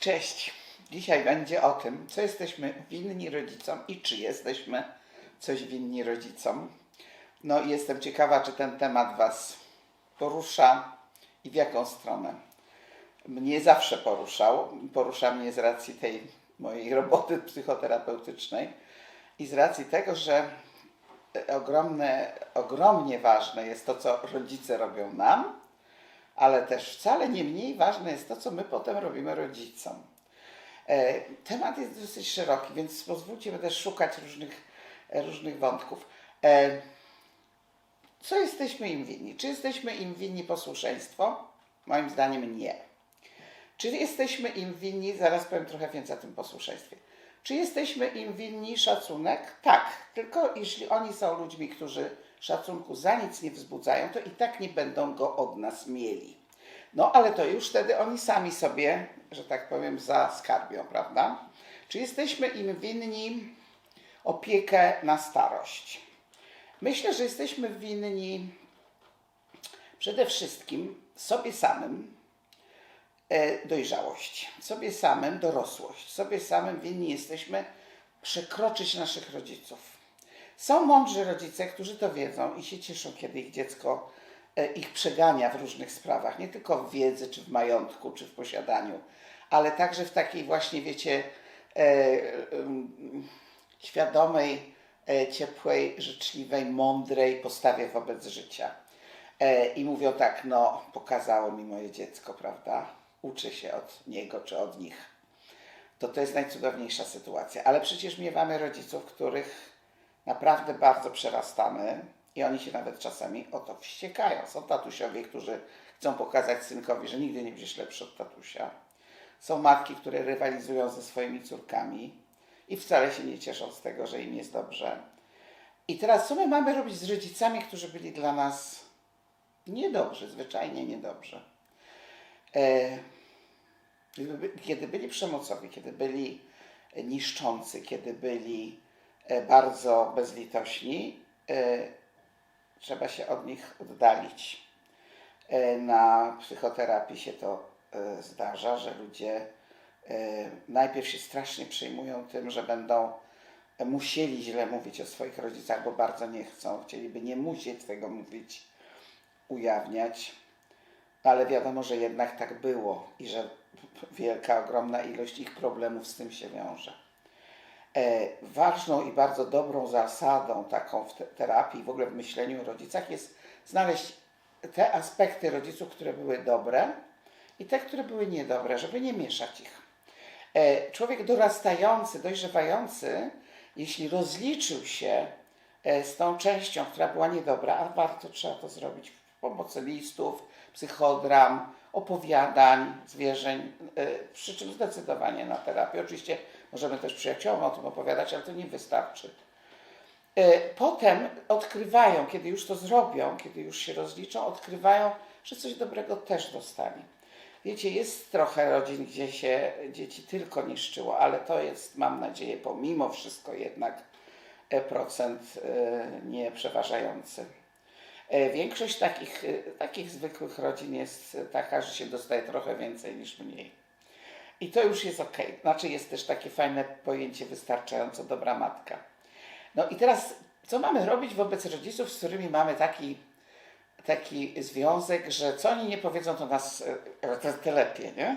Cześć. Dzisiaj będzie o tym, co jesteśmy winni rodzicom i czy jesteśmy coś winni rodzicom. No i jestem ciekawa, czy ten temat Was porusza i w jaką stronę. Mnie zawsze poruszał. Porusza mnie z racji tej mojej roboty psychoterapeutycznej i z racji tego, że ogromne, ogromnie ważne jest to, co rodzice robią nam, ale też wcale nie mniej ważne jest to, co my potem robimy rodzicom. E, Temat jest dosyć szeroki, więc pozwólcie, będę szukać różnych, e, różnych wątków. E, Co jesteśmy im winni? Czy jesteśmy im winni posłuszeństwo? Moim zdaniem nie. Czy jesteśmy im winni, zaraz powiem trochę więcej o tym posłuszeństwie. Czy jesteśmy im winni szacunek? Tak, tylko jeśli oni są ludźmi, którzy szacunku za nic nie wzbudzają, to i tak nie będą go od nas mieli. No ale to już wtedy oni sami sobie, że tak powiem, zaskarbią, prawda? Czy jesteśmy im winni opiekę na starość? Myślę, że jesteśmy winni przede wszystkim sobie samym e, dojrzałość, sobie samym dorosłość, sobie samym winni jesteśmy przekroczyć naszych rodziców. Są mądrzy rodzice, którzy to wiedzą i się cieszą, kiedy ich dziecko e, ich przegania w różnych sprawach, nie tylko w wiedzy, czy w majątku, czy w posiadaniu, ale także w takiej właśnie, wiecie, e, em, świadomej, e, ciepłej, życzliwej, mądrej postawie wobec życia. E, I mówią tak, no, pokazało mi moje dziecko, prawda? Uczę się od niego czy od nich. To to jest najcudowniejsza sytuacja. Ale przecież miewamy rodziców, których naprawdę bardzo przerastamy i oni się nawet czasami o to wściekają. Są tatusiowie, którzy chcą pokazać synkowi, że nigdy nie będziesz lepszy od tatusia. Są matki, które rywalizują ze swoimi córkami i wcale się nie cieszą z tego, że im jest dobrze. I teraz co my mamy robić z rodzicami, którzy byli dla nas niedobrzy, zwyczajnie niedobrzy? E, kiedy byli przemocowi, kiedy byli niszczący, kiedy byli bardzo bezlitośni, e, trzeba się od nich oddalić. E, Na psychoterapii się to e, zdarza, że ludzie e, najpierw się strasznie przejmują tym, że będą musieli źle mówić o swoich rodzicach, bo bardzo nie chcą, chcieliby nie musieć tego mówić, ujawniać, ale wiadomo, że jednak tak było i że wielka, ogromna ilość ich problemów z tym się wiąże. E, ważną i bardzo dobrą zasadą taką w te- terapii, w ogóle w myśleniu o rodzicach jest znaleźć te aspekty rodziców, które były dobre i te, które były niedobre, żeby nie mieszać ich. E, człowiek dorastający, dojrzewający, jeśli rozliczył się e, z tą częścią, która była niedobra, a warto trzeba to zrobić w pomocy listów, psychodram, opowiadań, zwierzeń, przy czym zdecydowanie na terapię. Oczywiście możemy też przyjaciołom o tym opowiadać, ale to nie wystarczy. E, Potem odkrywają, kiedy już to zrobią, kiedy już się rozliczą, odkrywają, że coś dobrego też dostali. Wiecie, jest trochę rodzin, gdzie się dzieci tylko niszczyło, ale to jest, mam nadzieję, pomimo wszystko jednak e, procent e, nie przeważający. E, Większość takich, takich zwykłych rodzin jest taka, że się dostaje trochę więcej niż mniej. I to już jest ok. Znaczy jest też takie fajne pojęcie wystarczająco dobra matka. No i teraz, co mamy robić wobec rodziców, z którymi mamy taki, taki związek, że co oni nie powiedzą, to nas e, to te lepiej, nie?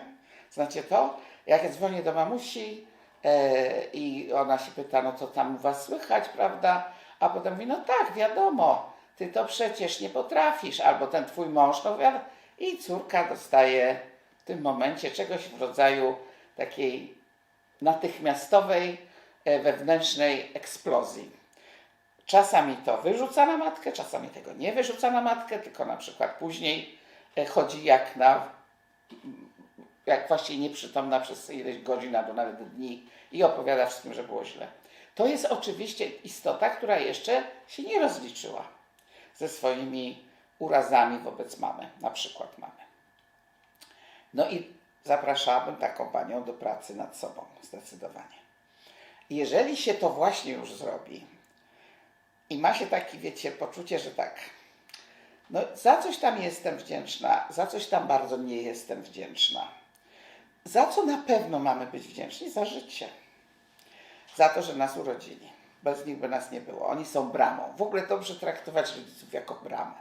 Znacie to? Jak ja dzwonię do mamusi e, i ona się pyta, no to tam u was słychać, prawda? A potem mówi, no tak, wiadomo, ty to przecież nie potrafisz, albo ten twój mąż, no wiadomo. I córka dostaje w tym momencie czegoś w rodzaju takiej natychmiastowej e, wewnętrznej eksplozji. Czasami to wyrzuca na matkę, czasami tego nie wyrzuca na matkę, tylko na przykład później e, chodzi jak na jak właściwie nieprzytomna przez ileś godzin albo nawet dni i opowiada wszystkim, że było źle. To jest oczywiście istota, która jeszcze się nie rozliczyła ze swoimi urazami wobec mamy, na przykład mamy. No i zapraszałabym taką panią do pracy nad sobą, zdecydowanie. Jeżeli się to właśnie już zrobi i ma się takie, wiecie, poczucie, że tak, no za coś tam jestem wdzięczna, za coś tam bardzo nie jestem wdzięczna, za co na pewno mamy być wdzięczni? Za życie. Za to, że nas urodzili. Bez nich by nas nie było. Oni są bramą. W ogóle dobrze traktować rodziców jako bramę.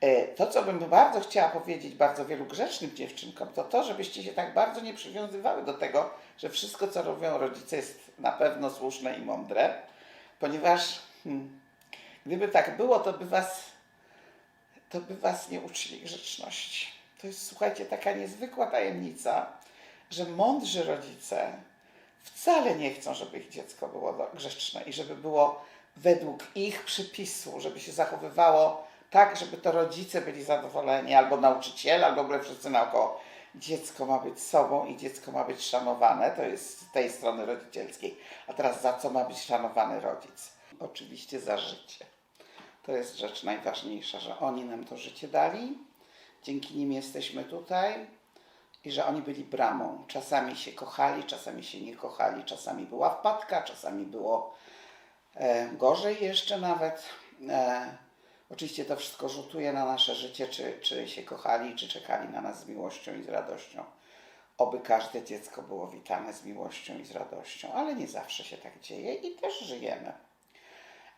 E, To, co bym bardzo chciała powiedzieć bardzo wielu grzecznym dziewczynkom, to to, żebyście się tak bardzo nie przywiązywały do tego, że wszystko, co robią rodzice, jest na pewno słuszne i mądre, ponieważ hmm, gdyby tak było, to by was, to by was nie uczyli grzeczności. To jest, słuchajcie, taka niezwykła tajemnica, że mądrzy rodzice wcale nie chcą, żeby ich dziecko było grzeczne i żeby było według ich przypisu, żeby się zachowywało tak, żeby to rodzice byli zadowoleni, albo nauczyciele, albo w ogóle wszyscy naokoło. Dziecko ma być sobą i dziecko ma być szanowane, to jest z tej strony rodzicielskiej. A teraz za co ma być szanowany rodzic? Oczywiście za życie. To jest rzecz najważniejsza, że oni nam to życie dali, dzięki nim jesteśmy tutaj i że oni byli bramą. Czasami się kochali, czasami się nie kochali, czasami była wpadka, czasami było e, gorzej jeszcze nawet. E, oczywiście to wszystko rzutuje na nasze życie, czy, czy się kochali, czy czekali na nas z miłością i z radością. Oby każde dziecko było witane z miłością i z radością, ale nie zawsze się tak dzieje i też żyjemy.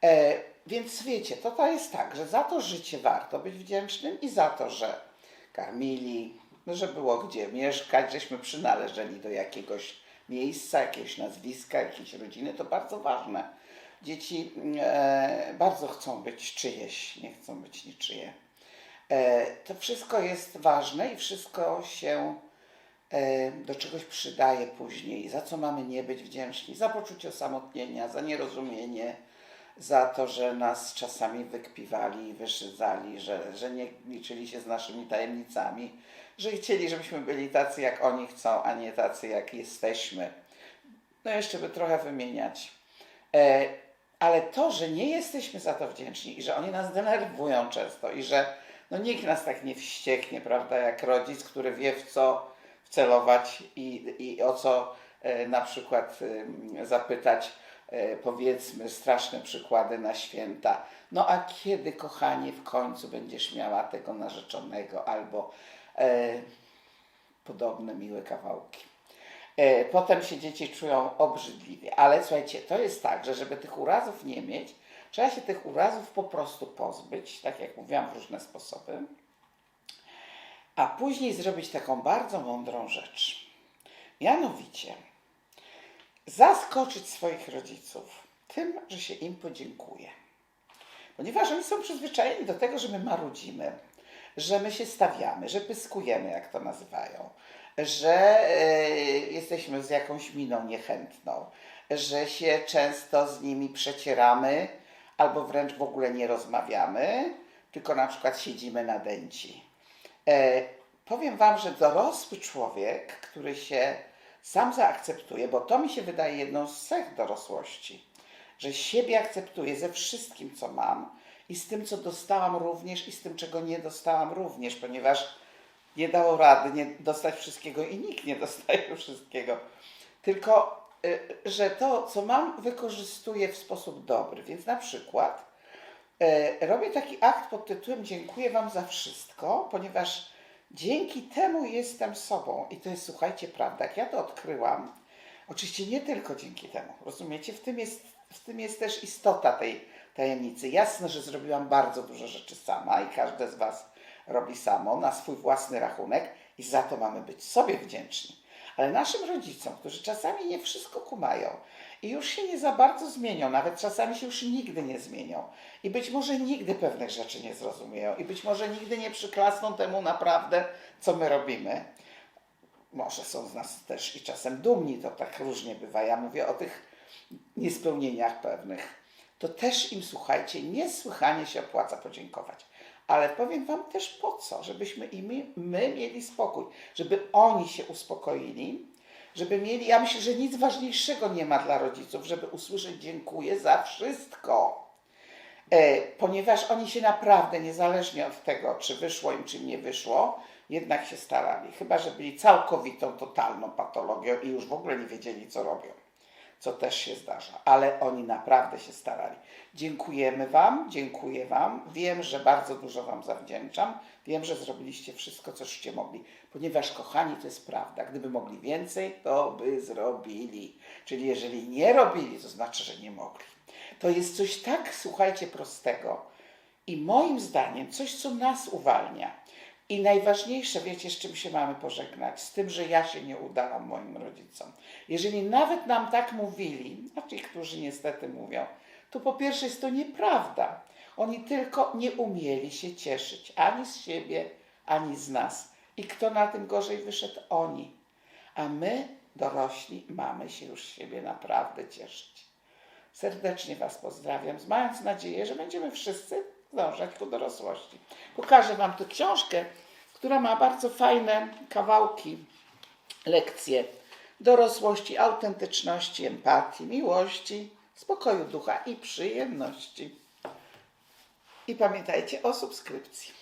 E, więc wiecie, to, to jest tak, że za to życie warto być wdzięcznym i za to, że karmili, że było gdzie mieszkać, żeśmy przynależeli do jakiegoś miejsca, jakiegoś nazwiska, jakiejś rodziny, to bardzo ważne. Dzieci e, bardzo chcą być czyjeś, nie chcą być niczyje. E, to wszystko jest ważne i wszystko się e, do czegoś przydaje później. Za co mamy nie być wdzięczni? Za poczucie osamotnienia, za nierozumienie, za to, że nas czasami wykpiwali wyszydzali, że, że nie liczyli się z naszymi tajemnicami, że chcieli, żebyśmy byli tacy, jak oni chcą, a nie tacy, jak jesteśmy. No jeszcze by trochę wymieniać. E, ale to, że nie jesteśmy za to wdzięczni i że oni nas denerwują często i że no nikt nas tak nie wścieknie, prawda, jak rodzic, który wie w co wcelować i, i o co e, na przykład em, zapytać, e, powiedzmy straszne przykłady na święta. No a kiedy, kochanie, w końcu będziesz miała tego narzeczonego albo e, podobne miłe kawałki. E, Potem się dzieci czują obrzydliwie. Ale słuchajcie, to jest tak, że żeby tych urazów nie mieć, trzeba się tych urazów po prostu pozbyć, tak jak mówiłam, w różne sposoby, a później zrobić taką bardzo mądrą rzecz. Mianowicie, zaskoczyć swoich rodziców tym, że się im podziękuje. Ponieważ oni są przyzwyczajeni do tego, że my marudzimy, że my się stawiamy, że pyskujemy, jak to nazywają, że e, jesteśmy z jakąś miną niechętną, że się często z nimi przecieramy albo wręcz w ogóle nie rozmawiamy, tylko na przykład siedzimy na dęci. E, powiem Wam, że dorosły człowiek, który się sam zaakceptuje, bo to mi się wydaje jedną z cech dorosłości, że siebie akceptuję ze wszystkim, co mam i z tym, co dostałam również i z tym, czego nie dostałam również, ponieważ nie dało rady nie dostać wszystkiego i nikt nie dostaje wszystkiego. Tylko, y, że to, co mam, wykorzystuję w sposób dobry. Więc na przykład e, robię taki akt pod tytułem Dziękuję Wam za wszystko, ponieważ dzięki temu jestem sobą. I to jest, słuchajcie, prawda. Jak ja to odkryłam, oczywiście nie tylko dzięki temu, rozumiecie? W tym jest, w tym jest też istota tej tajemnicy. Jasne, że zrobiłam bardzo dużo rzeczy sama i każde z Was robi samo na swój własny rachunek i za to mamy być sobie wdzięczni. Ale naszym rodzicom, którzy czasami nie wszystko kumają i już się nie za bardzo zmienią, nawet czasami się już nigdy nie zmienią i być może nigdy pewnych rzeczy nie zrozumieją i być może nigdy nie przyklasną temu naprawdę, co my robimy, może są z nas też i czasem dumni, to tak różnie bywa. Ja mówię o tych niespełnieniach pewnych. To też im, słuchajcie, niesłychanie się opłaca podziękować. Ale powiem Wam też po co, żebyśmy i my, my mieli spokój, żeby oni się uspokoili, żeby mieli, ja myślę, że nic ważniejszego nie ma dla rodziców, żeby usłyszeć dziękuję za wszystko. E, ponieważ oni się naprawdę, niezależnie od tego, czy wyszło im, czy nie wyszło, jednak się starali. Chyba, że byli całkowitą, totalną patologią i już w ogóle nie wiedzieli, co robią. Co też się zdarza, ale oni naprawdę się starali. Dziękujemy Wam, dziękuję Wam. Wiem, że bardzo dużo Wam zawdzięczam. Wiem, że zrobiliście wszystko, coście mogli, ponieważ, kochani, to jest prawda. Gdyby mogli więcej, to by zrobili. Czyli jeżeli nie robili, to znaczy, że nie mogli. To jest coś tak, słuchajcie, prostego i moim zdaniem coś, co nas uwalnia. I najważniejsze, wiecie, z czym się mamy pożegnać? Z tym, że ja się nie udałam moim rodzicom. Jeżeli nawet nam tak mówili, a ci, którzy niestety mówią, to po pierwsze jest to nieprawda. Oni tylko nie umieli się cieszyć ani z siebie, ani z nas. I kto na tym gorzej wyszedł? Oni. A my, dorośli, mamy się już z siebie naprawdę cieszyć. Serdecznie Was pozdrawiam, mając nadzieję, że będziemy wszyscy dążać ku dorosłości. Pokażę Wam tu książkę, która ma bardzo fajne kawałki, lekcje dorosłości, autentyczności, empatii, miłości, spokoju ducha i przyjemności. I pamiętajcie o subskrypcji.